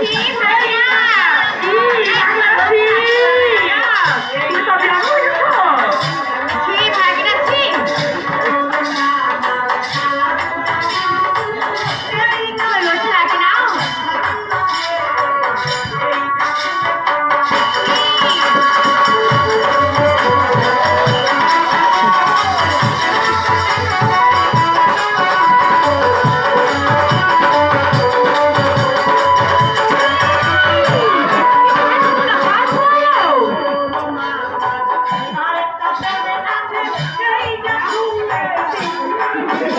第一排里。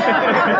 Yeah.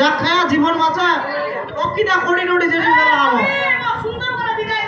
যা খায়া জীবন বাঁচা অকিটা করি নোটি যেটি বলা সুন্দর করে বিদায়